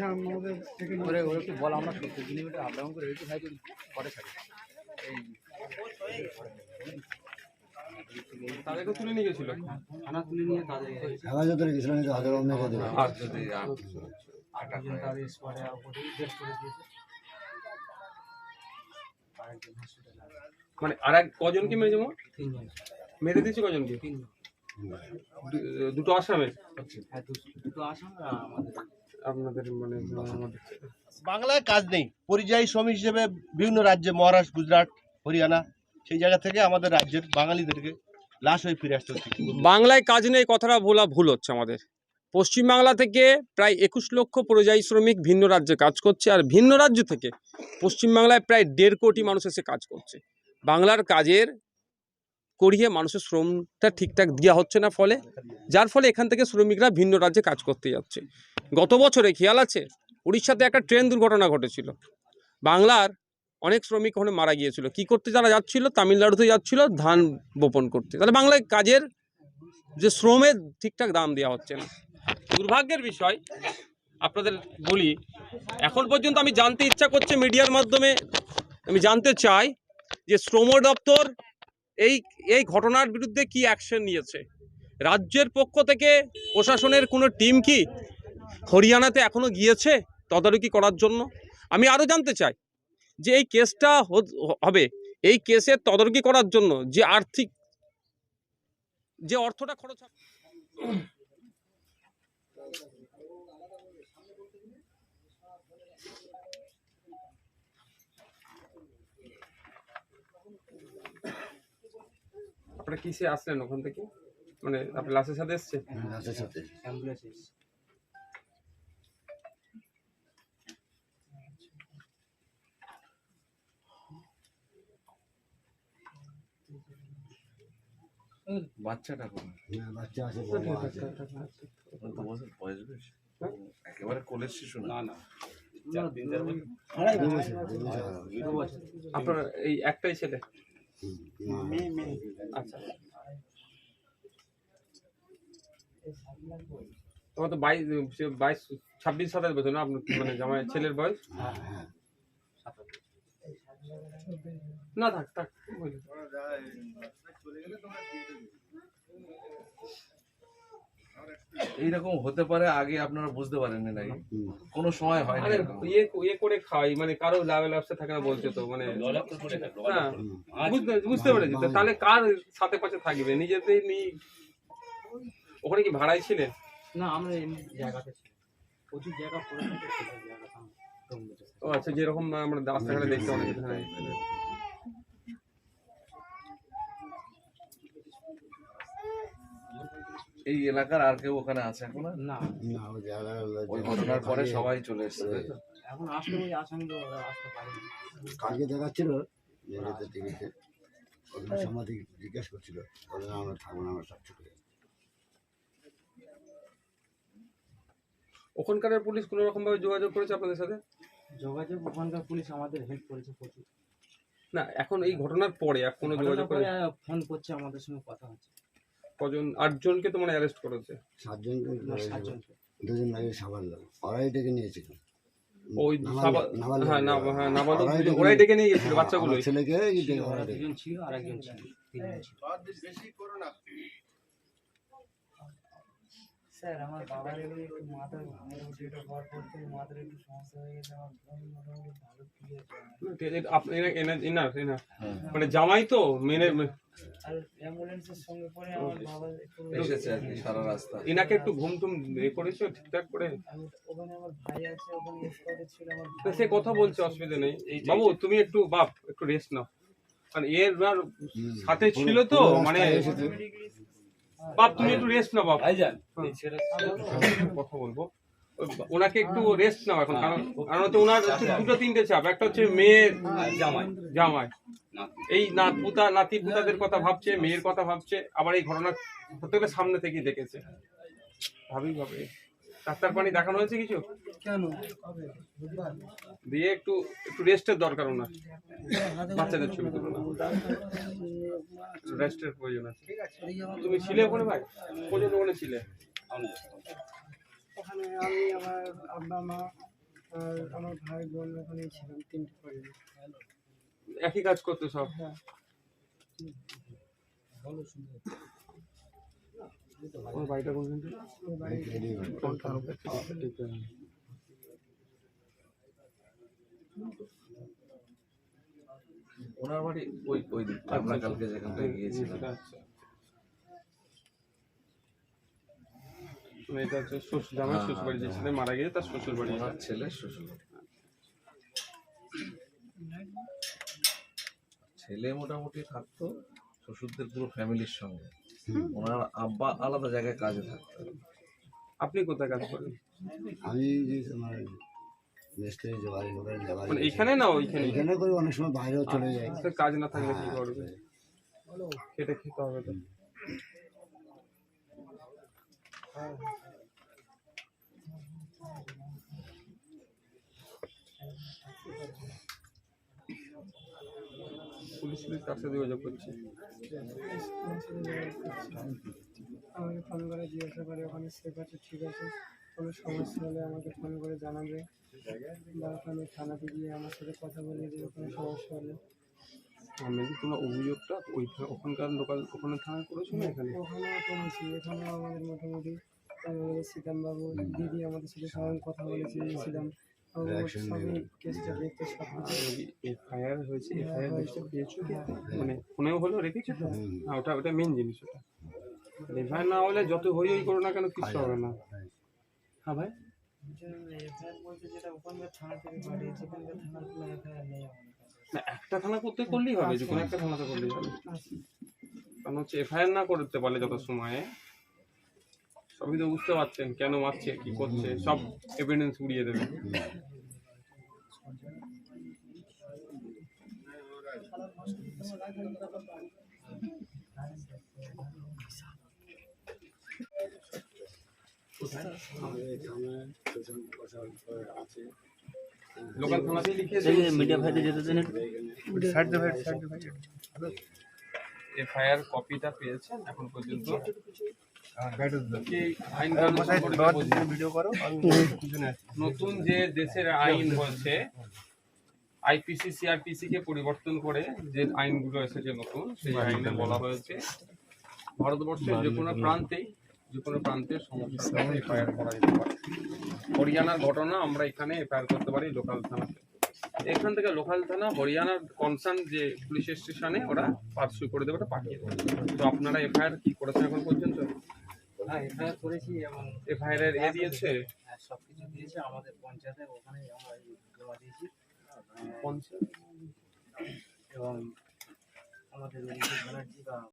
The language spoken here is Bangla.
আচ্ছা আমাদের থেকে ওরে ওরে একটু বল আমরা সত্তর কিলোমিটার আপ ডাউন করে একটু পরে ছাড়ি। তাদেরকে তুলে নিয়ে গেছিল? থানা তুলে নিয়ে তাদের হেফাজত ধরে গেছিলাম যে হাজার অন্য দেবে আর যদি আটজন তাদের স্পটে ডেস্ট করে দিয়েছে। মানে আর এক কজনকে মেরেছে মোট তিনজন। মেরে দিয়েছে কজনকে? তিনজন। দুটো আসামের? হ্যাঁ দুটো আসাম আমাদের আপনাদের মানে বাংলায় কাজ নেই। পরিযায়ী শ্রমিক হিসেবে বিভিন্ন রাজ্যে মহারাষ্ট্র গুজরাট হরিয়ানা সেই জায়গা থেকে আমাদের রাজ্যের বাঙালিদেরকে লাশ হয়ে ফিরে আসতে হচ্ছে। বাংলায় কাজ নেই কথাটা বলা ভুল হচ্ছে আমাদের। পশ্চিমবাংলা থেকে প্রায় একুশ লক্ষ পরিযায়ী শ্রমিক ভিন্ন রাজ্যে কাজ করছে আর ভিন্ন রাজ্য থেকে পশ্চিমবাংলায় প্রায় দেড় কোটি মানুষ এসে কাজ করছে। বাংলার কাজের করিয়ে মানুষের শ্রমটা ঠিকঠাক দেওয়া হচ্ছে না ফলে যার ফলে এখান থেকে শ্রমিকরা ভিন্ন রাজ্যে কাজ করতে যাচ্ছে। গত বছরে, খেয়াল আছে? উড়িষ্যাতে একটা ট্রেন দুর্ঘটনা ঘটেছিল। বাংলার অনেক শ্রমিক ওখানে মারা গিয়েছিল। কি করতে যারা যাচ্ছিল? তামিলনাড়ুতে যাচ্ছিল ধান বপন করতে। তাহলে বাংলায় কাজের যে শ্রমের ঠিকঠাক দাম দেওয়া হচ্ছে না। দুর্ভাগ্যের বিষয়, আপনাদের বলি, এখন পর্যন্ত আমি জানতে ইচ্ছা করছে মিডিয়ার মাধ্যমে, আমি জানতে চাই যে শ্রম দপ্তর এই এই ঘটনার বিরুদ্ধে কি অ্যাকশন নিয়েছে? রাজ্যের পক্ষ থেকে প্রশাসনের কোনো টিম কি হরিয়ানাতে এখনও গিয়েছে তদারকি করার জন্য? আমি আরও জানতে চাই যে এই কেসটা হবে এই কেসের তদারকি করার জন্য যে আর্থিক যে অর্থটা খরচ হবে আপনারা কিসে আসলেন ওখান থেকে? মানে আপনার লাশের সাথে এসছে রাতের সাথে। অ্যাম্বুলেন্স বাচ্চাটা কোন? হ্যাঁ, বাচ্চা আছে বড় আছে। কত বছর বয়স বেশি। একেবারে কোলের শিশু না? না আপনার এই একটাই ছেলে? আচ্ছা। তোমার তো বাইশ বাইশ ছাব্বিশ সাতাশ বছর না আপনার? মানে জামাই ছেলের বয়স? হ্যাঁ, হ্যাঁ। না থাক থাক। এইরকম হতে পারে আগে আপনারা বুঝতে পারেননি নাকি। কোনো সময় হয় না ইয়ে ইয়ে করে খাওয়াই মানে কারও লেভেল আপসে থাকে না বলছে তো মানে হ্যাঁ বুঝতে বুঝতে পেরেছি। তাহলে কার সাথে পাশে থাকবে? নিজেদের নি ওখানে কি ভাড়াই ছিলেন না আমরা এমনি জায়গাতে ছিলাম। প্রচুর জায়গা পড়ে থাকে জায়গা। আমরা ও আচ্ছা যেরকম আমরা রাস্তাঘাটে দেখতে অনেক এই এলাকার আর কেউ ওখানে আছে এখন? না। না, ওই ঘটনার পরে সবাই চলে এসেছে তাই তো? এখন আসলে ওই আসামিরা ওরা আসতে পারেনি। কালকে দেখাচ্ছিল যেটাতে টিভিতে। ওখানে সমাধি জিজ্ঞেস করছিল বলে আমরা থাকব না আমরা সব ছুটে ওখানকার পুলিশ কোনো রকম ভাবে যোগাযোগ করেছে আপনাদের সাথে? যোগাযোগ ওখানকার পুলিশ আমাদের হেল্প করেছে প্রচুর। না এখন এই ঘটনার পরে কোনো যোগাযোগ করে ফোন করছে আমাদের সঙ্গে কথা হচ্ছে। কজন আটজনকে তো মানে অ্যারেস্ট করেছে? সাতজন দুজন লাগে সাবাল ওরাই ডেকে নিয়েছিল। ওই হ্যাঁ না হ্যাঁ নাবালক ওরাই ডেকে নিয়ে- গেছিল হ্যাঁ, বাচ্চাগুলো ছেলেকে ওরা দুজন ছিল আর একজন ছিল তিনজন ছিল। স্যার আমার বাবার একটু মাথা অফ বার্থ করতে মাথার একটু সমস্যা হয়ে গেছে আমার বোন মোটামুটি ভালো ক্লিয়ার হ্যাঁ। মানে জামাই তো মেনে আর অ্যাম্বুলেন্সের সঙ্গে পরে আমার বাবা এসেছে সারা রাস্তা। এনাকে একটু ঘুম টুম এ করেছ ঠিকঠাক করে? ওখানে আমার ভাই আছে ওখানে এসকর্টে ছিল আমার সে কথা বলছে অসুবিধা নেই। বাবু তুমি একটু বাপ একটু রেস্ট নাও। মানে এর। সাথে ছিল তো মানে। বাপ তুমি একটু রেস্ট নাও বাপ। কথা বলব। ওনাকে একটু রেস্ট নাও এখন কারণ কারণ হচ্ছে ওনার হচ্ছে দুটো তিনটে চাপ একটা হচ্ছে মেয়ে জামাই। জামাই। এই নাত। পুতা নাতি পুতাদের কথা ভাবছে মেয়ের কথা ভাবছে আবার এই ঘটনা হতে গেলে সামনে থেকেই দেখেছে। ভাবি ভাবে। ডাক্তার পানি দেখানো হয়েছে কিছু? কেন? দিয়ে একটু একটু রেস্টের দরকার ওনার। বাচ্চাদের ছবি তুলো না রেস্টের প্রয়োজন আছে। তুমি ছিলে ওখানে ভাই? কজন ওখানে ছিলে? ওখানে আমি আমার আব্বা মা আর আমার ভাই বোন ওখানেই ছিলাম তিনটে পরিবার একই কাজ করতে সব? হ্যাঁ। আমার বাড়িটা কোন বাড়ি ওনার বাড়ি ওই ওই আমরা কালকে যেখান থেকে গিয়েছিলাম। এটা হচ্ছে শ্বশুর জামাই হ্যাঁ, শ্বশুর বাড়ি যে হ্যাঁ, ছেলে মারা গেছে তার শ্বশুর বাড়ি ওনার ছেলে শ্বশুর ছেলে মোটামুটি থাকতো শ্বশুরদের পুরো ফ্যামিলির সঙ্গে। ওনার আব্বা আলাদা জায়গায় কাজে থাকতো। আপনি কোথায় কাজ করেন? আমি মিস্ত্রি যে বাড়ি ঘরে যাবার মানে এইখানে না ওইখানে? এখানে করে অনেক সময় বাইরেও চলে যাই তো কাজ না থাকলে কি করবে? খেটে খেতে হবে তো। পুলিশ পুলিশ কার সাথে যোগাযোগ করছে। আমাকে ফোন করে জিজ্ঞাসা করে ওখানে সেফ আছে ঠিক আছে? কোনো সমস্যা হলে আমাকে ফোন করে জানাবে। বা ওখানে থানাতে গিয়ে আমার সাথে কথা বলে দেবে কোনো সমস্যা হলে। আমি কি তোমার অভিযোগটা ওই ওখানকার লোকাল ওখানে থানায় করেছ না এখানে? ওখানেও করেছি এখানেও আমাদের মোটামুটি আমাদের সীতামবাবু দিদি আমাদের সাথে সবাই কথা বলেছে ছিলাম এফআইআর হয়েছে হ্যাঁ, এফআইআর হয়েছে। পেয়েছ মানে ফোনেও হলো রেখেছো তো? হ্যাঁ ওটা ওটা মেন জিনিস ওটা। এফআইআর না হলে যত হই হই করো না কেন কিছু হবে না। হ্যাঁ ভাই। একটা থানা করতে করলেই হবে যে কোনো একটা থানাতে করলেই হবে। কারণ হচ্ছে এফআইআর না করতে পারলে যত সময়ে সবই তো বুঝতে পারছেন কেন মারছে কি করছে সব এভিডেন্স উড়িয়ে দেবে। কপিটা পেয়েছেন এখন পর্যন্ত। নতুন যে দেশের আইন বলছে আইপিসি সিআরপিসি কে পরিবর্তন করে যে আইনগুলো এসেছে নতুন, সেই আইনে বলা হয়েছে, ভারতবর্ষের যে কোনো প্রান্তেই যে কোনো প্রান্তের সমস্যা এফআইআর করা যেতে পারে। হরিয়ানার ঘটনা আমরা এখানে এফআইআর করতে পারি লোকাল থানাতে। এখান থেকে লোকাল থানা হরিয়ানার কনসার্ন যে পুলিশ স্টেশনে ওরা পার্সু করে দেবে ওটা পাঠিয়ে দেবে। তো আপনারা এফআইআর কি করেছেন এখন পর্যন্ত? হ্যাঁ এফআইআর করেছি এবং এফআইআর এর এ দিয়েছে? সব কিছু দিয়েছে আমাদের পঞ্চায়েতে ওখানে আমরা জমা দিয়েছি। পঞ্চায়েত? এবং আমাদের অভিষেক ব্যানার্জি বা